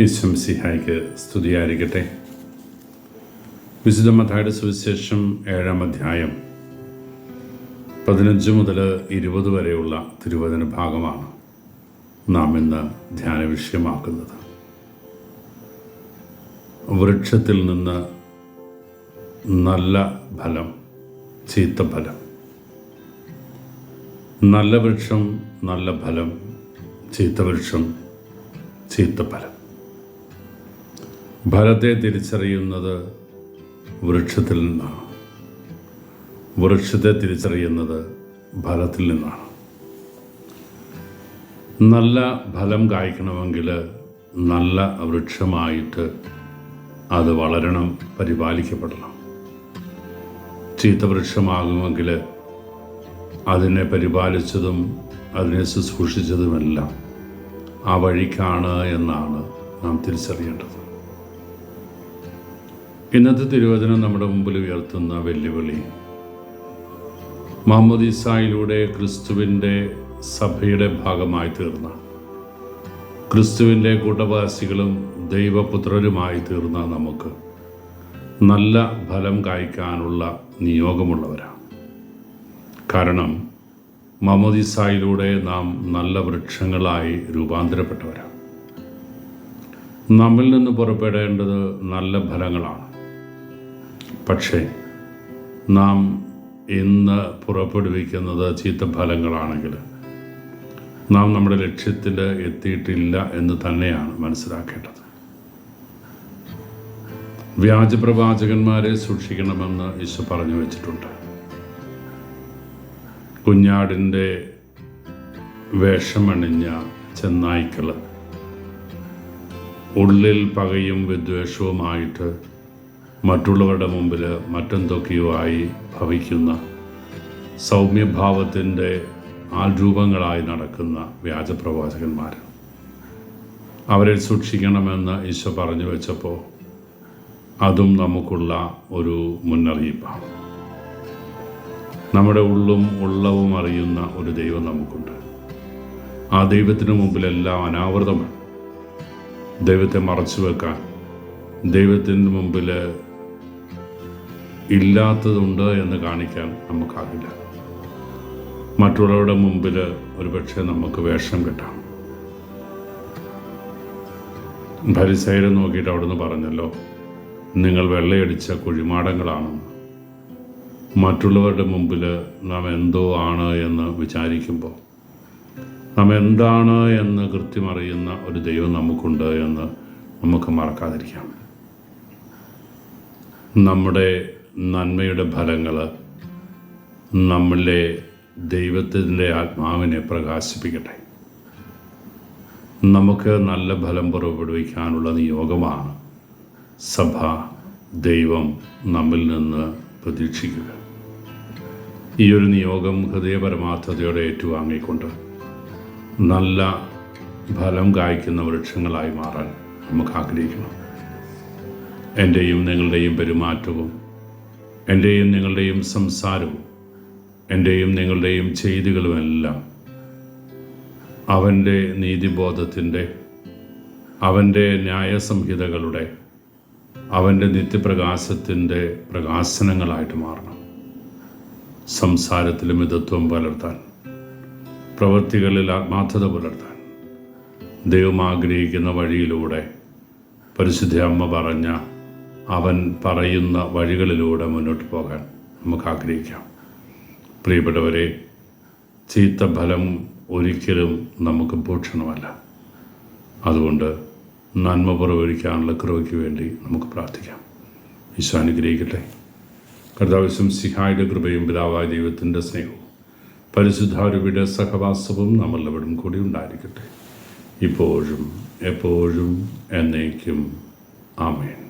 ഈശ്വംസിഹായ്ക്ക് സ്തുതിയായിരിക്കട്ടെ. വിശുദ്ധ മത്തായുടെ സുവിശേഷം ഏഴാം അധ്യായം പതിനഞ്ച് മുതൽ ഇരുപത് വരെയുള്ള തിരുവചന ഭാഗമാണ് നാം ഇന്ന് ധ്യാന വിഷയമാക്കുന്നത്. വൃക്ഷത്തിൽ നിന്ന് നല്ല ഫലം ചീത്ത ഫലം. നല്ല വൃക്ഷം നല്ല ഫലം ചീത്ത വൃക്ഷം ചീത്ത ഫലം. ഫലത്തെ തിരിച്ചറിയുന്നത് വൃക്ഷത്തിൽ നിന്നാണ്. വൃക്ഷത്തെ തിരിച്ചറിയുന്നത് ഫലത്തിൽ നിന്നാണ്. നല്ല ഫലം കായ്ക്കണമെങ്കിൽ നല്ല വൃക്ഷമായിട്ട് അത് വളരണം പരിപാലിക്കപ്പെടണം. ചീത്ത വൃക്ഷമാകുമെങ്കിൽ അതിനെ പരിപാലിച്ചതും അതിനെ ശുശ്രൂഷിച്ചതുമെല്ലാം ആ വഴിക്കാണ് എന്നാണ് നാം തിരിച്ചറിയേണ്ടത്. ഇന്നത്തെ തിരുവചനം നമ്മുടെ മുമ്പിൽ ഉയർത്തുന്ന വെല്ലുവിളി. മാമോദീസായിലൂടെ ക്രിസ്തുവിന്റെ സഭയുടെ ഭാഗമായി തീർന്ന ക്രിസ്തുവിന്റെ കൂട്ടവാസികളും ദൈവപുത്രരുമായി തീർന്ന നമുക്ക് നല്ല ഫലം കായ്ക്കാനുള്ള നിയോഗമുള്ളവരാണ്. കാരണം മമോദിസായിലൂടെ നാം നല്ല വൃക്ഷങ്ങളായി രൂപാന്തരപ്പെട്ടവരാണ്. നമ്മിൽ നിന്ന് പുറപ്പെടേണ്ടത് നല്ല ഫലങ്ങളാണ്. പക്ഷേ നാം ഇന്ന് പുറപ്പെടുവിക്കുന്നത് ചീത്ത ഫലങ്ങളാണെങ്കിൽ നാം നമ്മുടെ ലക്ഷ്യത്തിൽ എത്തിയിട്ടില്ല എന്ന് തന്നെയാണ് മനസ്സിലാക്കേണ്ടത്. വ്യാജപ്രവാചകന്മാരെ സൂക്ഷിക്കണമെന്ന് ഈശോ പറഞ്ഞു വെച്ചിട്ടുണ്ട്. കുഞ്ഞാടിന്റെ വേഷമണിഞ്ഞ ചെന്നായ്ക്കൾ ഉള്ളിൽ പകയും വിദ്വേഷവുമായിട്ട് മറ്റുള്ളവരുടെ മുമ്പിൽ മറ്റെന്തൊക്കെയോ ആയി ഭവിക്കുന്ന സൗമ്യഭാവത്തിന്റെ ആൾരൂപങ്ങളായി നടക്കുന്ന വ്യാജപ്രവാചകന്മാർ അവരെ സൂക്ഷിക്കണമെന്ന് ഈശോ പറഞ്ഞു വെച്ചപ്പോൾ അതും നമുക്കുള്ള ഒരു മുന്നറിയിപ്പാണ്. നമ്മുടെ ഉള്ളും ഉള്ളവും അറിയുന്ന ഒരു ദൈവം നമുക്കുണ്ട്. ആ ദൈവത്തിന് മുമ്പിലെല്ലാം അനാവൃതമാണ്. ദൈവത്തെ മറച്ചു വെക്കാൻ ദൈവത്തിന്റെ മുമ്പിൽ ഇല്ലാത്തതുണ്ട് എന്ന് കാണിക്കാൻ നമുക്കാകില്ല. മറ്റുള്ളവരുടെ മുമ്പിൽ ഒരുപക്ഷെ നമുക്ക് വേഷം കിട്ടാം. ഭരിസൈരം നോക്കിയിട്ട് അവിടുന്ന് പറഞ്ഞല്ലോ നിങ്ങൾ വെള്ളയടിച്ച കുഴിമാടങ്ങളാണെന്ന് മറ്റുള്ളവരുടെ മുമ്പിൽ നാം എന്തോ ആണ് എന്ന് വിചാരിക്കുമ്പോൾ നാം എന്താണ് എന്ന് കൃത്യമറിയുന്ന ഒരു ദൈവം നമുക്കുണ്ട് എന്ന് നമുക്ക് മറക്കാതിരിക്കാം. നമ്മുടെ നന്മയുടെ ഫലങ്ങൾ നമ്മളിലെ ദൈവത്തിന്റെ ആത്മാവിനെ പ്രകാശിപ്പിക്കട്ടെ. നമുക്ക് നല്ല ഫലം പുറപ്പെടുവിക്കാനുള്ള നിയോഗമാണ് സഭ ദൈവം നമ്മിൽ നിന്ന് പ്രതീക്ഷിക്കുക. ഈ ഒരു നിയോഗം ഹൃദയപരമാർത്ഥതയോടെ ഏറ്റുവാങ്ങിക്കൊണ്ട് നല്ല ഫലം കായ്ക്കുന്ന വൃക്ഷങ്ങളായി മാറാൻ നമുക്ക് ആഗ്രഹിക്കണം എന്റെയും നിങ്ങളുടെയും പെരുമാറ്റവും എന്റെയും നിങ്ങളുടെയും സംസാരവും എന്റെയും നിങ്ങളുടെയും ചെയ്തികളുമെല്ലാം അവന്റെ നീതിബോധത്തിന്റെ അവന്റെ ന്യായസംഹിതകളുടെ അവന്റെ നിത്യപ്രകാശത്തിന്റെ പ്രകാശനങ്ങളായിട്ട് മാറണം. സംസാരത്തിൽ മിതത്വം പുലർത്താൻ പ്രവൃത്തികളിൽ ആത്മാർത്ഥത പുലർത്താൻ ദൈവം ആഗ്രഹിക്കുന്ന വഴിയിലൂടെ പരിശുദ്ധ അമ്മ പറഞ്ഞ അവൻ പറയുന്ന വഴികളിലൂടെ മുന്നോട്ട് പോകാൻ നമുക്ക് ആഗ്രഹിക്കാം പ്രിയപ്പെട്ടവരെ ചീത്ത ഫലം ഒരിക്കലും നമുക്ക് ഭൂഷണമല്ല. അതുകൊണ്ട് നന്മ പുറവരിക്കാനുള്ള കൃപയ്ക്ക് വേണ്ടി നമുക്ക് പ്രാർത്ഥിക്കാം. ഈശോ അനുഗ്രഹിക്കട്ടെ. കർത്താവശ്യം സിഹായുടെ കൃപയും പിതാവായ ദൈവത്തിന്റെ സ്നേഹവും പരിശുദ്ധാരൂപിയുടെ സഹവാസവും നമ്മളെവിടും കൂടി ഉണ്ടായിരിക്കട്ടെ. ഇപ്പോഴും എപ്പോഴും എന്നേക്കും. ആമേൻ.